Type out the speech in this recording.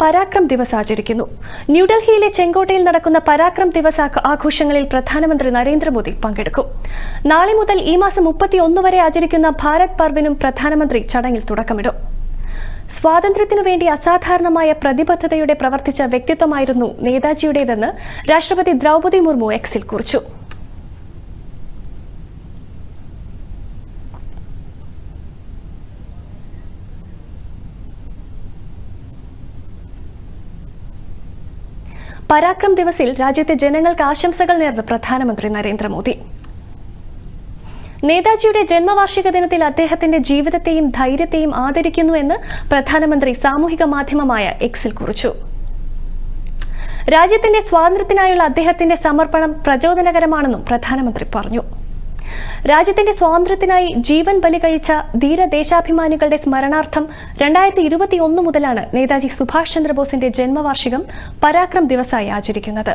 പരാക്രം ദിവസ് ആചരിക്കുന്നു. ന്യൂഡൽഹിയിലെ ചെങ്കോട്ടയിൽ നടക്കുന്ന പരാക്രം ദിവസ് ആഘ- ആഘോഷങ്ങളിൽ പ്രധാനമന്ത്രി നരേന്ദ്രമോദി പങ്കെടുക്കും. നാളെ മുതൽ ഈ മാസം മുപ്പത്തി ഒന്ന് വരെ ആചരിക്കുന്ന ഭാരത് പർവിനും പ്രധാനമന്ത്രി ചടങ്ങിൽ തുടക്കമിടും. സ്വാതന്ത്ര്യത്തിനു വേണ്ടി അസാധാരണമായ പ്രതിബദ്ധതയുടെ പ്രവർത്തിച്ച വ്യക്തിത്വമായിരുന്നു നേതാജിയുടേതെന്ന് രാഷ്ട്രപതി ദ്രൗപദി മുർമു എക്സിൽ കുറിച്ചു. പരാക്രം ദിവസിൽ രാജ്യത്തെ ജനങ്ങൾക്ക് ആശംസകൾ നേർന്ന് പ്രധാനമന്ത്രി നരേന്ദ്രമോദി. നേതാജിയുടെ ജന്മവാർഷിക ദിനത്തിൽ അദ്ദേഹത്തിന്റെ ജീവിതത്തെയും ധൈര്യത്തെയും ആദരിക്കുന്നുവെന്ന് പ്രധാനമന്ത്രി സാമൂഹിക മാധ്യമമായ എക്സിൽ കുറിച്ചു. രാജ്യത്തിന്റെ സ്വാതന്ത്ര്യത്തിനായുള്ള അദ്ദേഹത്തിന്റെ സമർപ്പണം പ്രചോദനകരമാണെന്നും പ്രധാനമന്ത്രി പറഞ്ഞു. രാജ്യത്തിന്റെ സ്വാതന്ത്ര്യത്തിനായി ജീവൻ ബലി കഴിച്ച ധീരദേശാഭിമാനികളുടെ സ്മരണാർത്ഥം രണ്ടായിരത്തി ഇരുപത്തി ഒന്ന് മുതലാണ് നേതാജി സുഭാഷ് ചന്ദ്രബോസിന്റെ ജന്മവാർഷികം പരാക്രം ദിവസായി ആചരിക്കുന്നത്.